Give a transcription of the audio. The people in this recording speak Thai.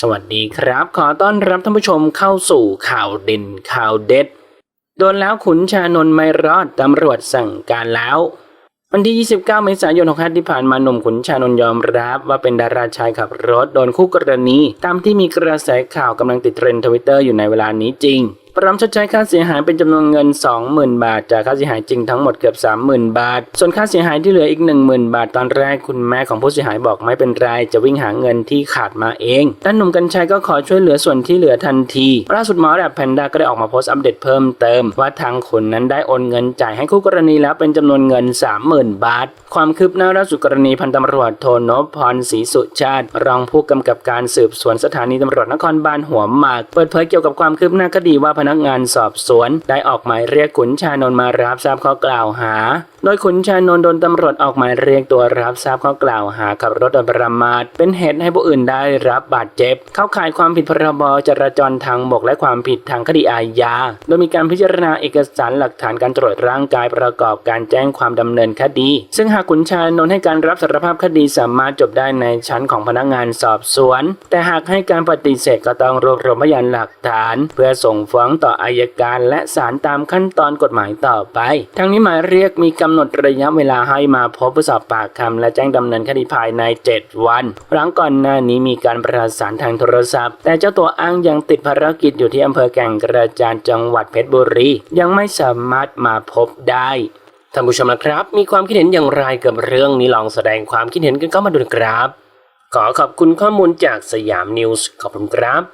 สวัสดีครับ ขอต้อนรับท่านผู้ชมเข้าสู่ข่าวเด่นข่าวเด็ด โดนแล้วขุนชานนไม่รอดตำรวจสั่งการแล้ว วันที่ 29 เมษายน65ที่ผ่านมาหนุ่มขุนชานนยอมรับว่าเป็นดาราชายขับรถโดนคู่กรณี ตามที่มีกระแสข่าวกำลังติดเทรนด์ทวิตเตอร์อยู่ในเวลานี้จริง พร้อมชดใช้ค่าเสียหายเป็นจำนวนเงิน 20,000 บาท จากค่าเสียหายจริงทั้งหมดเกือบ 30,000 บาท ส่วนค่าเสียหายที่เหลืออีก 10,000 บาทตอนแรกคุณแม่ของผู้เสียหายบอกไม่เป็นไรจะวิ่งหาเงินที่ขาดมาเองแต่หนุ่มกัญชัยก็ขอช่วยเหลือส่วนที่เหลือทันทีล่าสุดหมอแรบแพนด้าก็ได้ออกมาโพสต์อัปเดตเพิ่มเติม ว่าทางคุณนั้นได้โอนเงินจ่ายให้คู่กรณีแล้วเป็นจำนวนเงิน 30,000 บาท ความคืบหน้าล่าสุดกรณีพันตำรวจโทนพพรศรีสุชาติ รองผู้กำกับการสืบสวนสถานีตำรวจนครบาลหัวหมาก เปิดเผยเกี่ยวกับความคืบหน้าคดีว่านักงานสอบสวน ได้ออกหมายเรียกขุนชานนท์มารับทราบข้อกล่าวหา โดยขุนชานนท์โดนตำรวจออกหมายเรียกตัวรับทราบข้อกล่าวหาขับรถโดยประมาทเป็นเหตุให้ผู้อื่นได้รับบาดเจ็บ เข้าข่ายความผิดพรบจราจรทางบกและความผิดทางคดีอาญา โดยมีการพิจารณาเอกสารหลักฐานการตรวจร่างกายประกอบการแจ้งความดำเนินคดี ซึ่งหากขุนชานนท์ให้การรับสารภาพคดีสามารถจบได้ในชั้นของพนักงานสอบสวน แต่หากให้การปฏิเสธก็ต้องรวบรวมพยานหลักฐาน เพื่อส่งฟ้องต่ออายการและศาลตามขั้นตอนกฎหมายต่อไป ทั้งนี้หมายเรียกมีกำหนดระยะเวลาให้มาพบผู้สอบปากคำและแจ้งดำเนินคดีภายใน 7 วัน หลังก่อนหน้านี้มีการประสานทางโทรศัพท์ แต่เจ้าตัวอ้างยังติดภารกิจอยู่ที่อำเภอแก่งกระจานจังหวัดเพชรบุรี ยังไม่สามารถมาพบได้ท่านผู้ชมนะครับ มีความคิดเห็นอย่างไรกับเรื่องนี้ลองแสดงความคิดเห็นกันเข้ามาดูนะครับ ขอขอบคุณข้อมูลจากสยามนิวส์ขอบคุณครับ